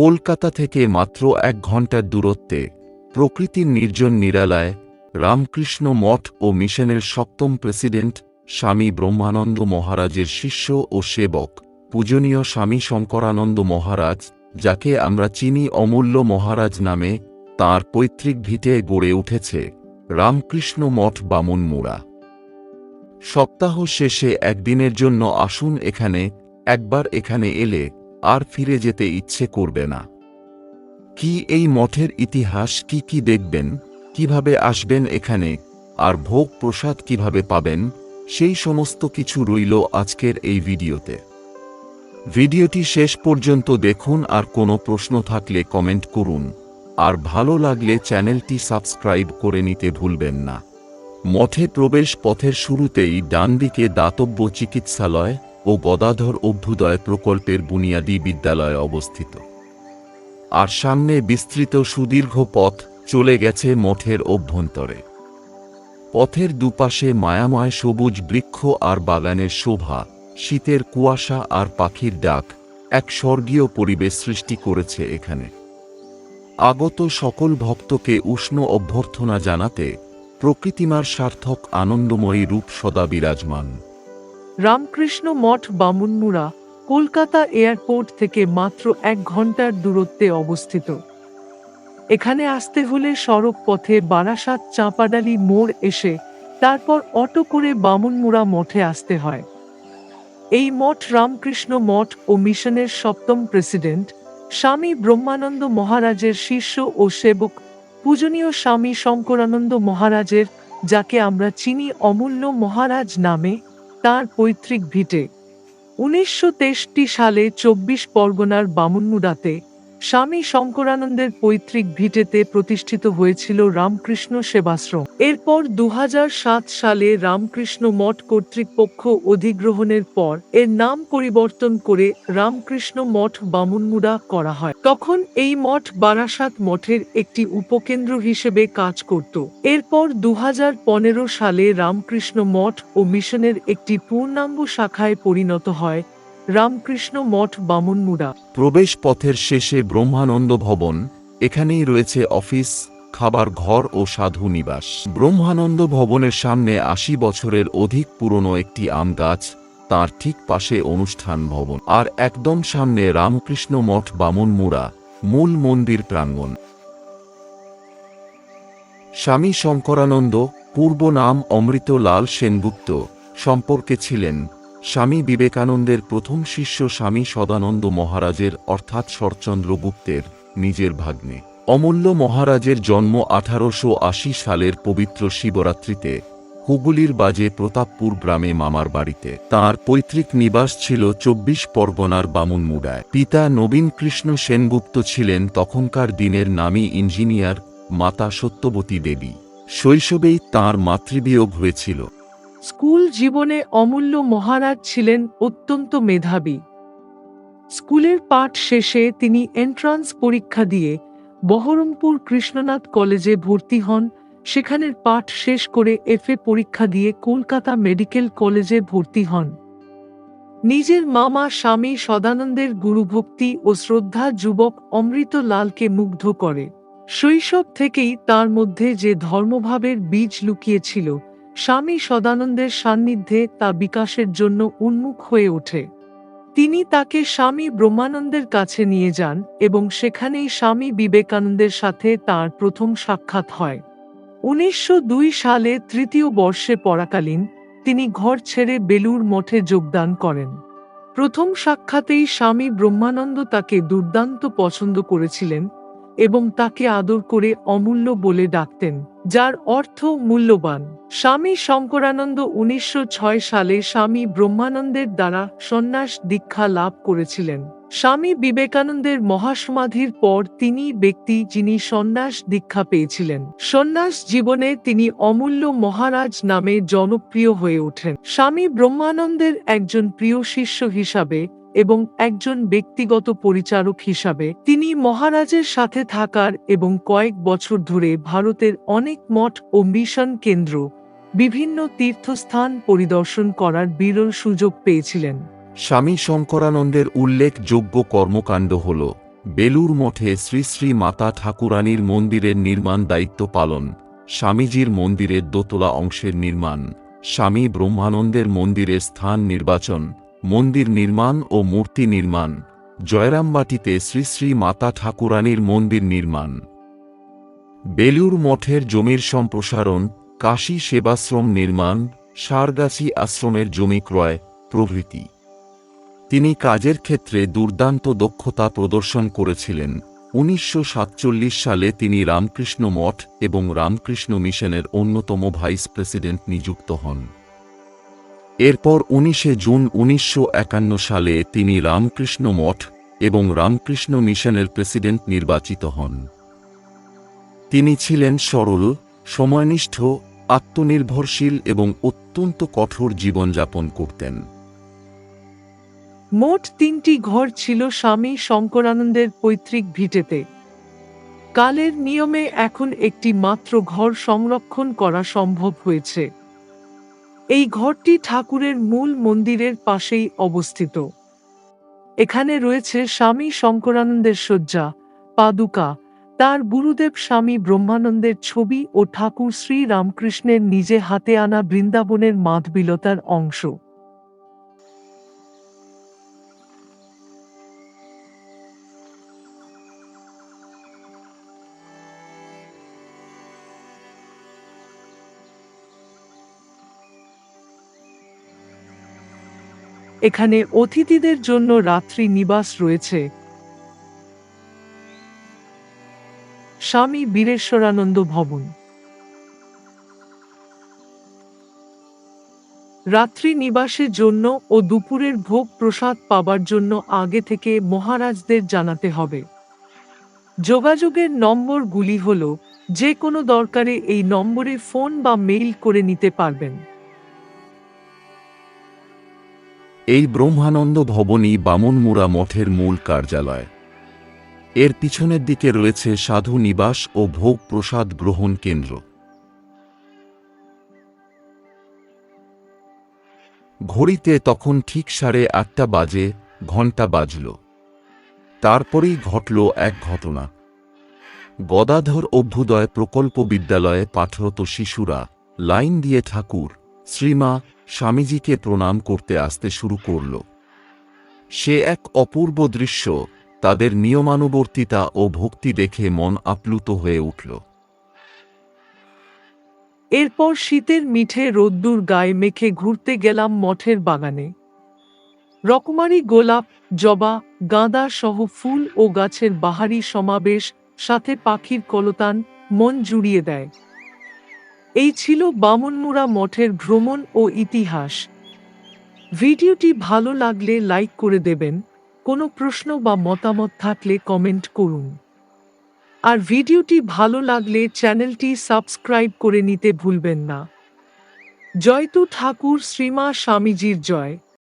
কলকাতা থেকে মাত্র এক ঘণ্টার দূরত্বে প্রকৃতির নির্জন নিরালায়, রামকৃষ্ণ মঠ ও মিশনের সপ্তম প্রেসিডেন্ট স্বামী ব্রহ্মানন্দ মহারাজের শিষ্য ও সেবক, পূজনীয় স্বামী শঙ্করানন্দ মহারাজ, যাকে আমরা চিনি অমূল্য মহারাজ নামে, তাঁর পৈতৃক ভিটে গড়ে উঠেছে রামকৃষ্ণ মঠ বামুনমুড়া সপ্তাহ শেষে একদিনের জন্য আসুন এখানে, একবার এখানে এলে আর ফিরে যেতে ইচ্ছে করবে না। কি এই মঠের ইতিহাস কি কি দেখবেন, কীভাবে আসবেন এখানে, আর ভোগ প্রসাদ কীভাবে পাবেন, সেই সমস্ত কিছু রইল আজকের এই ভিডিওতে। ভিডিওটি শেষ পর্যন্ত দেখুন আর কোনো প্রশ্ন থাকলে কমেন্ট করুন। আর ভালো লাগলে চ্যানেলটি সাবস্ক্রাইব করে নিতে ভুলবেন না। মঠে প্রবেশ পথের শুরুতেই ডানদিকে দাতব্য চিকিৎসালয় ও গদাধর অভ্যুদয় প্রকল্পের বুনিয়াদী বিদ্যালয় অবস্থিত। আর সামনে বিস্তৃত সুদীর্ঘ পথ চলে গেছে মঠের অভ্যন্তরে। পথের দুপাশে মায়াময় সবুজ বৃক্ষ আর বাগানের শোভা, শীতের কুয়াশা আর পাখির ডাক এক স্বর্গীয় পরিবেশ সৃষ্টি করেছে এখানে। আগত সকল ভক্তকে উষ্ণ অভ্যর্থনা জানাতে প্রকৃতিমার সার্থক আনন্দময়ী রূপ সদা বিরাজমান। রামকৃষ্ণ মঠ বামুনমুড়া কলকাতা এয়ারপোর্ট থেকে মাত্র এক ঘণ্টার দূরত্বে অবস্থিত। এখানে আসতে হলে সড়ক পথে বারাসাত চাঁপাডালি মোড় এসে তারপর অটো করে বামুনমুড়া মঠে আসতে হয়। এই মঠ রামকৃষ্ণ মঠ ও মিশনের সপ্তম প্রেসিডেন্ট, স্বামী ব্রহ্মানন্দ মহারাজের শিষ্য ও সেবক, পূজনীয় স্বামী শঙ্করানন্দ মহারাজের, যাকে আমরা চিনি অমূল্য মহারাজ নামে তার পৈতৃক ভিটে। উনিশশো সালে চব্বিশ পরগনার বামুনমুড়াতে স্বামী শঙ্করানন্দের পৈতৃক ভিটেতে প্রতিষ্ঠিত হয়েছিল রামকৃষ্ণ সেবাশ্রম। এরপর দু হাজার সাত সালে রামকৃষ্ণ মঠ কর্তৃপক্ষ অধিগ্রহণের পর এর নাম পরিবর্তন করে রামকৃষ্ণ মঠ বামুনমুড়া করা হয়। তখন এই মঠ বারাসাত মঠের একটি উপকেন্দ্র হিসেবে কাজ করত। এরপর দু হাজার পনেরো সালে রামকৃষ্ণ মঠ ও মিশনের একটি পূর্ণাঙ্গ শাখায় পরিণত হয় রামকৃষ্ণ মঠ বামুনমুড়া। প্রবেশ পথের শেষে ব্রহ্মানন্দ ভবন, এখানেই রয়েছে অফিস, খাবার ঘর ও সাধু নিবাস। ব্রহ্মানন্দ ভবনের সামনে আশি বছরের অধিক পুরনো একটি আম গাছ, তার ঠিক পাশে অনুষ্ঠান ভবন। আর একদম সামনে রামকৃষ্ণ মঠ বামুনমুড়া, মূল মন্দির প্রাঙ্গণ। স্বামী শঙ্করানন্দ, পূর্ব নাম অমৃতলাল সেনগুপ্ত, সম্পর্কে ছিলেন স্বামী বিবেকানন্দের প্রথম শিষ্য স্বামী সদানন্দ মহারাজের, অর্থাৎ শরৎচন্দ্র গুপ্তের, নিজের ভাগ্নে। অমূল্য মহারাজের জন্ম আঠারোশো আশি সালের পবিত্র শিবরাত্রিতে হুগুলির বাজে প্রতাপপুর গ্রামে মামার বাড়িতে। তার পৈতৃক নিবাস ছিল চব্বিশ পরগনার বামুনমুড়ায়। পিতা নবীন কৃষ্ণ সেনগুপ্ত ছিলেন তখনকার দিনের নামী ইঞ্জিনিয়ার, মাতা সত্যবতী দেবী। শৈশবেই তাঁর মাতৃবিয়োগ হয়েছিল। স্কুল জীবনে অমূল্য মহারাজ ছিলেন অত্যন্ত মেধাবী। স্কুলের পাঠ শেষে তিনি এন্ট্রান্স পরীক্ষা দিয়ে বহরমপুর কৃষ্ণনাথ কলেজে ভর্তি হন, সেখানের পাঠ শেষ করে এফএ পরীক্ষা দিয়ে কলকাতা মেডিকেল কলেজে ভর্তি হন। নিজের মামা স্বামী সদানন্দের গুরুভক্তি ও শ্রদ্ধা যুবক অমৃত লালকে মুগ্ধ করে। শৈশব থেকেই তার মধ্যে যে ধর্মভাবের বীজ লুকিয়েছিল স্বামী সদানন্দের সান্নিধ্যে তা বিকাশের জন্য উন্মুখ হয়ে ওঠে। তিনি তাকে স্বামী ব্রহ্মানন্দের কাছে নিয়ে যান এবং সেখানেই স্বামী বিবেকানন্দের সাথে তার প্রথম সাক্ষাৎ হয়। উনিশশো দুই সালে তৃতীয় বর্ষে পড়াকালীন তিনি ঘর ছেড়ে বেলুর মঠে যোগদান করেন। প্রথম সাক্ষাতেই স্বামী ব্রহ্মানন্দ তাকে দুর্দান্ত পছন্দ করেছিলেন এবং তাকে আদর করে অমূল্য বলে ডাকতেন, যার অর্থ মূল্যবান। স্বামী শঙ্করানন্দ উনিশশো ছয় সালে স্বামী ব্রহ্মানন্দের দ্বারা সন্ন্যাস দীক্ষা লাভ করেছিলেন। স্বামী বিবেকানন্দের মহাসমাধির পর তিনি ব্যক্তি যিনি সন্ন্যাস দীক্ষা পেয়েছিলেন। সন্ন্যাস জীবনে তিনি অমূল্য মহারাজ নামে জনপ্রিয় হয়ে ওঠেন। স্বামী ব্রহ্মানন্দের একজন প্রিয় শিষ্য হিসাবে এবং একজন ব্যক্তিগত পরিচারক হিসাবে, তিনি মহারাজের সাথে থাকার এবং কয়েক বছর ধরে ভারতের অনেক মঠ ও মিশন কেন্দ্র, বিভিন্ন তীর্থস্থান পরিদর্শন করার বিরল সুযোগ পেয়েছিলেন। স্বামী শঙ্করানন্দের উল্লেখযোগ্য কর্মকাণ্ড হল বেলুর মঠে শ্রী শ্রী মাতা ঠাকুরানীর মন্দিরের নির্মাণ দায়িত্ব পালন, স্বামীজির মন্দিরের দোতলা অংশের নির্মাণ, স্বামী ব্রহ্মানন্দের মন্দিরের স্থান নির্বাচন মন্দির নির্মাণ ও মূর্তি নির্মাণ, জয়রামবাটিতে শ্রী শ্রী মাতা ঠাকুরানীর মন্দির নির্মাণ। বেলুর মঠের জমির সম্প্রসারণ, কাশী সেবাশ্রম নির্মাণ, সারগাছি আশ্রমের জমি ক্রয়, প্রভৃতি। তিনি কাজের ক্ষেত্রে দুর্দান্ত দক্ষতা প্রদর্শন করেছিলেন। উনিশশো সাতচল্লিশ সালে তিনি রামকৃষ্ণ মঠ এবং রামকৃষ্ণ মিশনের অন্যতম ভাইস প্রেসিডেন্ট নিযুক্ত হন। এরপর উনিশে জুন উনিশশো একান্ন সালে তিনি রামকৃষ্ণ মঠ এবং রামকৃষ্ণ মিশনের প্রেসিডেন্ট নির্বাচিত হন। তিনি ছিলেন সরল, সময়নিষ্ঠ, আত্মনির্ভরশীল এবং অত্যন্ত কঠোর জীবনযাপন করতেন। মোট তিনটি ঘর ছিল স্বামী শঙ্করানন্দের পৈতৃক ভিটেতে। কালের নিয়মে এখন একটি মাত্র ঘর সংরক্ষণ করা সম্ভব হয়েছে। এই ঘরটি ঠাকুরের মূল মন্দিরের পাশেই অবস্থিত। এখানে রয়েছে স্বামী শঙ্করানন্দের শয্যা, পাদুকা, তার গুরুদেব স্বামী ব্রহ্মানন্দের ছবি ও ঠাকুর শ্রী রামকৃষ্ণের নিজে হাতে আনা বৃন্দাবনের মাধবিলতার অংশ। এখানে অতিথিদের জন্য রাত্রি নিবাস রয়েছে। স্বামী বীরেশ্বরানন্দ ভবন। রাত্রি নিবাসের জন্য ও দুপুরের ভোগ প্রসাদ পাবার জন্য আগে থেকে মহারাজদের জানাতে হবে। যোগাযোগের নম্বরগুলি হল, যে কোনো দরকারে এই নম্বরে ফোন বা মেইল করে নিতে পারবেন। এই ব্রহ্মানন্দ ভবনই বামনমুড়া মঠের মূল কার্যালয়। এর পিছনের দিকে রয়েছে সাধু নিবাস ও ভোগ প্রসাদ গ্রহণ কেন্দ্র। ঘড়িতে তখন ঠিক সাড়ে আটটা বাজে, ঘণ্টা বাজল। তারপরেই ঘটল এক ঘটনা। গদাধর অভ্যুদয় প্রকল্প বিদ্যালয়ে পাঠরত শিশুরা লাইন দিয়ে ঠাকুর, শ্রীমা স্বামীজিকে প্রণাম করতে আসতে শুরু করল। সে এক অপূর্ব দৃশ্য, তাদের নিয়মানুবর্তিতা ও ভক্তি দেখে মন আপ্লুত হয়ে উঠল। এরপর শীতের মিঠে রোদ্দুর গায়ে মেখে ঘুরতে গেলাম মঠের বাগানে। রকমারি গোলাপ, জবা, গাঁদা সহ ফুল ও গাছের বাহারি সমাবেশ, সাথে পাখির কলতান, মন জুড়িয়ে দেয়। এই ছিল বামনমুড়া মঠের ভ্রমণ ও ইতিহাস। ভিডিওটি ভালো লাগলে লাইক করে দেবেন, কোনো প্রশ্ন বা মতামত থাকলে কমেন্ট করুন। আর ভিডিওটি ভালো লাগলে চ্যানেলটি সাবস্ক্রাইব করে নিতে ভুলবেন না। জয়তু ঠাকুর, শ্রীমা স্বামীজির জয়।